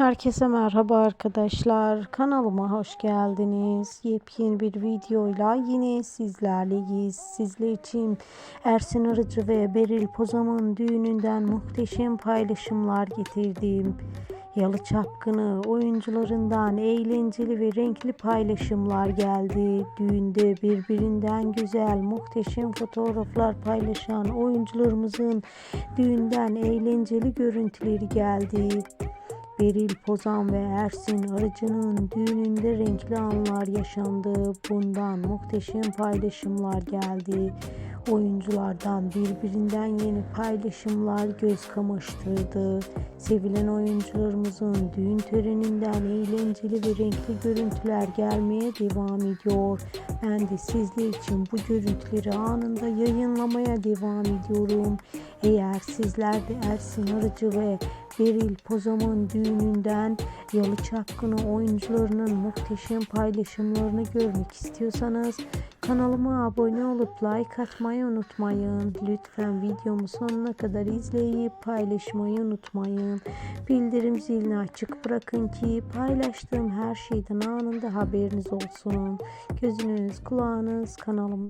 Herkese merhaba arkadaşlar. Kanalıma hoş geldiniz. Yepyeni bir videoyla yine sizlerleyiz. Sizler için Ersin Arıcı ve Beril Pozam'ın düğününden muhteşem paylaşımlar getirdim. Yalı Çapkını oyuncularından eğlenceli ve renkli paylaşımlar geldi. Düğünde birbirinden güzel, muhteşem fotoğraflar paylaşan oyuncularımızın düğünden eğlenceli görüntüleri geldi. Beril Pozan ve Ersin Arıcı'nın düğününde renkli anlar yaşandı. Bundan muhteşem paylaşımlar geldi. Oyunculardan birbirinden yeni paylaşımlar göz kamaştırdı. Sevilen oyuncularımızın düğün töreninden eğlenceli ve renkli görüntüler gelmeye devam ediyor. Ben de sizler için bu görüntüleri anında yayınlamaya devam ediyorum. Eğer sizler de Ersin Arıcı ve Beril Pozam'ın düğününden Yalı Çapkını oyuncularının muhteşem paylaşımlarını görmek istiyorsanız kanalıma abone olup like atmayı unutmayın. Lütfen videomu sonuna kadar izleyip paylaşmayı unutmayın. Bildirim zilini açık bırakın ki paylaştığım her şeyden anında haberiniz olsun. Gözünüz kulağınız kanalım.